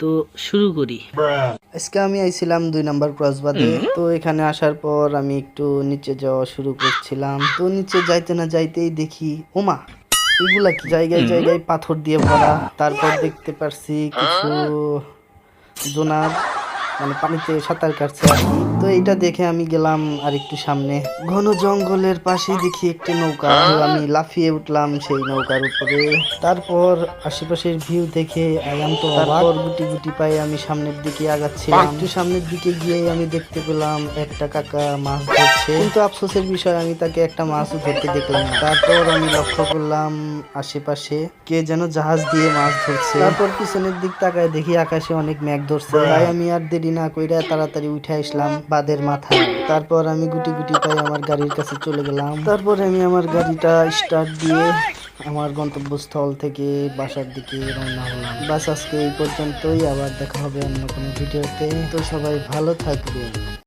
তো শুরু করি। আজকে আমি আইছিলাম দুই নাম্বার ক্রস বাদে তো এখানে আসার পর আমি একটু নিচে যাওয়া শুরু করছিলাম। তো নিচে যাইতে না যাইতেই দেখি ওমা এগুলা কি? জায়গায় জায়গায় পাথর দিয়ে ভরা। তারপর দেখতে পারছি কিছু জোনার। মানে পানিতে সাঁতার কাটছে তো এটা দেখে আমি গেলাম আর একটু সামনে। ঘন জঙ্গলের পাশে দেখি একটি নৌকা। আমি লাফিয়ে উঠলাম সেই নৌকার উপরে। তারপর আশেপাশের ভিউ দেখে তো তারপর গুটি গুটি পায়ে আমি সামনের দিকে আগাচ্ছিলাম। একটু সামনের দিকে গিয়ে আমি দেখতে পেলাম একটা কাকা মাছ ধরছে। কিন্তু আফসোসের বিষয়, আমি তাকে একটা মাছও ধরতে দেখলাম তারপর আমি লক্ষ্য করলাম আশেপাশে কে যেন জাহাজ দিয়ে মাছ ধরছে। তারপর পিছনের দিক তাকায় দেখি আকাশে অনেক মেঘ ধরছে। তাই আমি আর দেরি না কইরা তাড়াতাড়ি উঠে আসলাম বাদের মাথায়। তারপর আমি গুটি গুটি পাই আমার গাড়ির কাছে চলে গেলাম। তারপর আমি আমার গাড়িটা স্টার্ট দিয়ে আমার গন্তব্যস্থল থেকে বাসার দিকে রওনা হলাম। বাস আজকে এই পর্যন্তই, আবার দেখা হবে অন্য কোনো ভিডিওতে। তো সবাই ভালো থাকবেন।